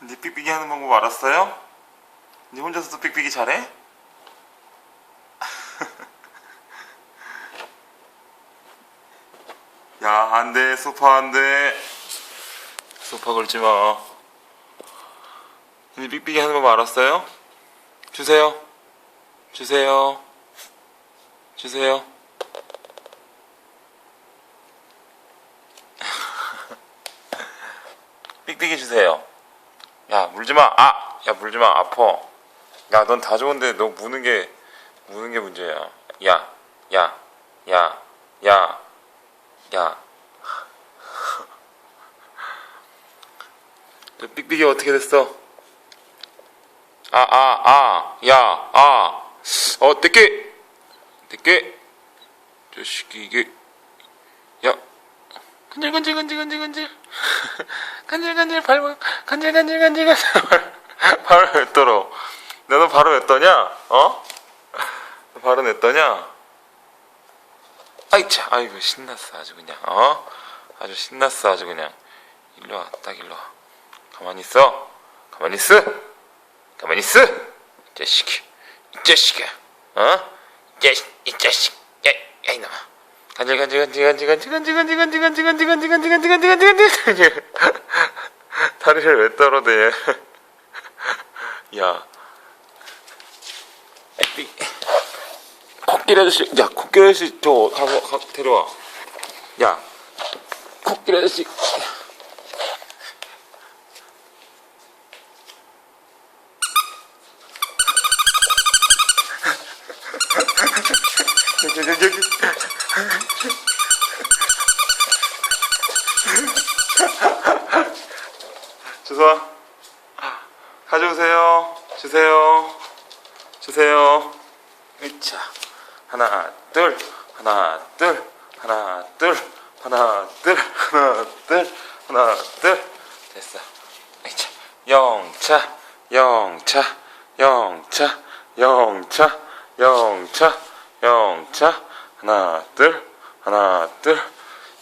네 삑삑이 하는 방법 알았어요? 네 혼자서도 삑삑이 잘해? 야, 안 돼. 소파 안 돼. 소파 걸지 마. 네 삑삑이 하는 법 알았어요? 주세요. 주세요. 주세요. 삑삑이 주세요. 야, 물지 마. 아! 야, 물지 마. 아파. 야, 넌 다 좋은데 너 무는 게 무는 게 문제야. 야. 야. 야. 야. 야. 너 삑삑이 어떻게 됐어? 아, 아, 아. 야. 아. 어, 떼게. 떼게. 저 새끼 이게 야. 간질간질 간질간질 간질. 간질간질 발 간질간질 간질 간질. 바로 왜 떨어? 너는 바로 왜 떠냐? 어? 너 바로 왜 떠냐? 아이 차 아이고 신났어 아주 그냥 어? 아주 신났어 아주 그냥. 일로 와딱 일로 와. 가만히 있어. 가만히 있어. 가만히 있어. 이 자식이 이 자식아 어? 이 자식 이 자식 간질 간질 간질 간질 간질 간질 간질 간질 간질 간질 간질 간질 간질 간질 간질 간질 다리를 왜 떨어대 야 에삐 코끼리 아저씨 야 코끼리 아저씨 저 가서 가, 데려와 야 코끼리 아저씨 여기 여기 여기 주소 가져오세요. 주세요. 주세요. 으차. 하나 둘. 하나 둘. 하나 둘. 하나 둘. 하나 둘. 하나 둘. 됐어. 으차 영차. 영차. 영차. 영차. 영차. 영차 하나 둘 하나 둘.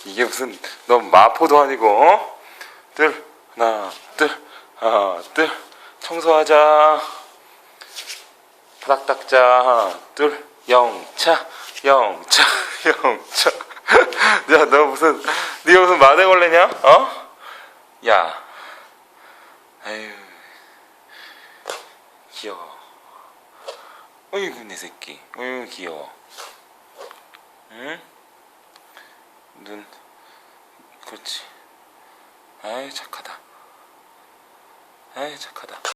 이게 무슨 너 마포도 아니고 어? 둘 하나 둘 하나 둘. 청소하자. 바닥 닦자. 하나 둘. 영차. 영차. 영차. 야 너 무슨 네가 무슨 마대걸레냐? 어? 야. 아유 귀여워 어이구 내 새끼. 어이구 귀여워. 응? 눈. 그렇지. 아이 착하다. 아이 착하다